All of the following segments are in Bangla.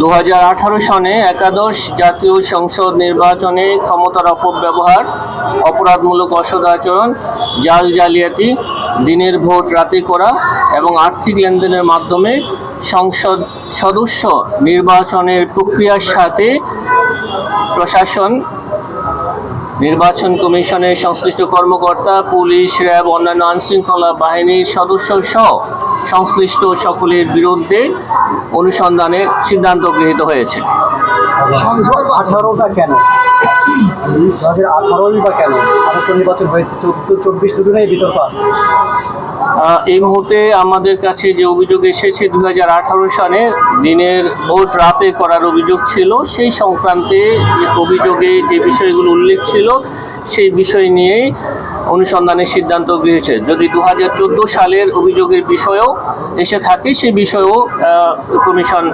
দু হাজার আঠারো সনে একাদশ জাতীয় সংসদ নির্বাচনে ক্ষমতার অপব্যবহার, অপরাধমূলক অসদাচরণ, জাল জালিয়াতি, দিনের ভোট রাতে করা এবং আর্থিক লেনদেনের মাধ্যমে সংসদ সদস্য নির্বাচনের প্রক্রিয়ার সাথে প্রশাসন নির্বাচন কমিশনের সংশ্লিষ্ট কর্মকর্তা, পুলিশ, র্যাব, অন্যান্য আইনশৃঙ্খলা বাহিনীর সদস্য সহ সংশ্লিষ্ট সকলের বিরুদ্ধে অনুসন্ধানের সিদ্ধান্ত গৃহীত হয়েছে। সংসদ আঠারোটা কেন? দু হাজার আঠারোই বা কেন? আরও নির্বাচন হয়েছে, চোদ্দ, চব্বিশ দুজনেই বিতর্ক আছে। এই মুহূর্তে আমাদের কাছে যে অভিযোগ এসেছে দু সালে, দিনের ভোট রাতে করার অভিযোগ ছিল, সেই সংক্রান্তে অভিযোগে যে বিষয়গুলো উল্লেখ ছিল সেই বিষয় নিয়েই অনুসন্ধানের সিদ্ধান্ত গৃহীত যদি দু হাজার চোদ্দ সালের অভিযোগের বিষয়েও এসে থাকে সেই বিষয়েও কমিশন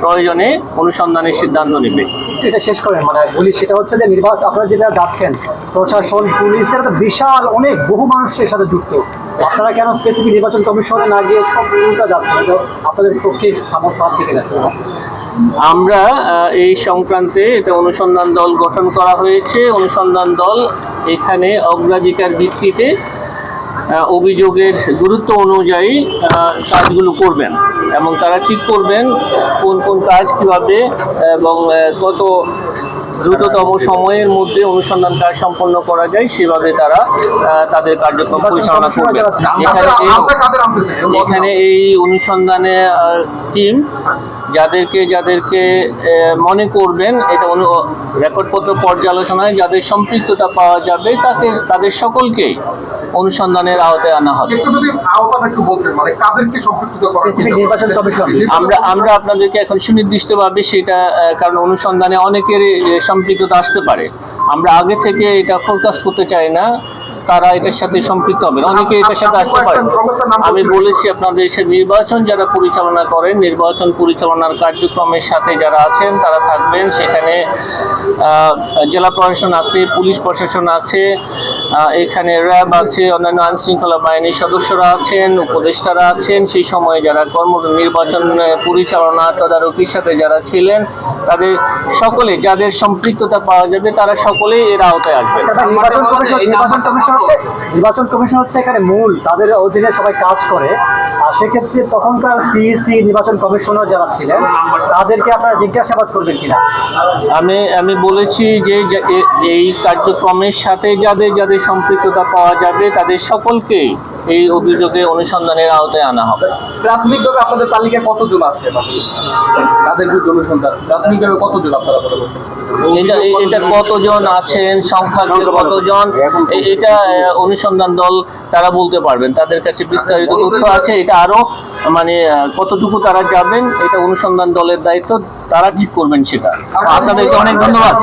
প্রয়োজনে অনুসন্ধানের সিদ্ধান্ত নেবে। এটা শেষ করেন মানে বলি সেটা হচ্ছে যে নির্বাচন, আপনারা যেটা যাচ্ছেন, প্রশাসন, পুলিশ তো বিশাল, অনেক, বহু মানুষের সাথে যুক্ত। আপনারা কেন স্পেসিফিক নির্বাচন কমিশনে না গিয়ে সব যাচ্ছেন আপনাদের পক্ষে সামর্থ্য আছে কিনা? আমরা এই সংক্রান্তে এটা অনুসন্ধান দল গঠন করা হয়েছে। অনুসন্ধান দল এখানে অগ্রাধিকার ভিত্তিতে অভিযোগের গুরুত্ব অনুযায়ী কাজগুলো করবেন এবং তারা ঠিক করবেন কোন কোন কাজ কীভাবে এবং কত দ্রুততম সময়ের মধ্যে অনুসন্ধান কাজ সম্পন্ন করা যায় সেভাবে তারা তাদের কার্যক্রম পরিচালনা করবে এখানে এখানে এই অনুসন্ধানে টিম যাদেরকে যাদেরকে মনে করবেন এটা অনু রেকর্ডপত্র পর্যালোচনায় যাদের সম্পৃক্ততা পাওয়া যাবে তাকে তাদের সকলকেই অনুসন্ধানের আওতায় আনা হবে। একটু যদি আওতাটা একটু বলতেন মানে আমরা আমরা আপনাদেরকে এখন সুনির্দিষ্টভাবে সেটা কারণ অনুসন্ধানে অনেকের সম্পৃক্ততা আসতে পারে। আমরা আগে থেকে এটা ফোরকাস্ট করতে চাই না। তারা এটার সাথে সম্পৃক্ত হবে অনেকে এটার সাথে আসতে পারে। আমি বলেছি আপনাদের সে নির্বাচন যারা পরিচালনা করেন, নির্বাচন পরিচালনার কার্যক্রমের সাথে যারা আছেন, তারা থাকবেন। সেখানে জেলা প্রশাসন আছে, পুলিশ প্রশাসন আছে এখানে র্যাব আছে, অন্যান্য আইন শৃঙ্খলা বাহিনীর সদস্যরা আছেন, উপদেষ্টারা আছেন। সেই সময়ে যারা কর্ম নির্বাচন পরিচালনা তদারকির সাথে যারা ছিলেন, তাদের সকলে, যাদের সম্পৃক্ততা পাওয়া যাবে, তারা সকলেই এর আওতায় আসবে নির্বাচন কমিশন হচ্ছে, নির্বাচন কমিশন হচ্ছে এখানে মূল, তাদের অধীনে সবাই কাজ করে। আর সেক্ষেত্রে তখনকার সিইসি নির্বাচন কমিশনার যারা ছিলেন, তাদেরকে আপনারা জিজ্ঞাসাবাদ করবেন কিনা? আমি আমি বলেছি যে, যে- এই কার্যক্রমের সাথে যাদের যাদের সম্পৃক্ততা পাওয়া যাবে, তাদের সকলকেই এই অভিযোগে অনুসন্ধানের আওতায় আনা হবে। প্রাথমিকভাবে আপনাদের তালিকায় কতজন আছে? তাদের বিরুদ্ধে অনুসন্ধান। প্রাথমিকভাবে কতজন আপনারা বলে বলছেন এটা এটা কতজন আছেন সংখ্যা কতজন? এটা অনুসন্ধান দল তারা বলতে পারবেন। তাদের কাছে বিস্তারিত তথ্য আছে এটা আরও মানে কতটুকু তারা যাবেন এটা অনুসন্ধান দলের দায়িত্ব তারা ঠিক করবেন সেটা। আপনাদেরকে অনেক ধন্যবাদ।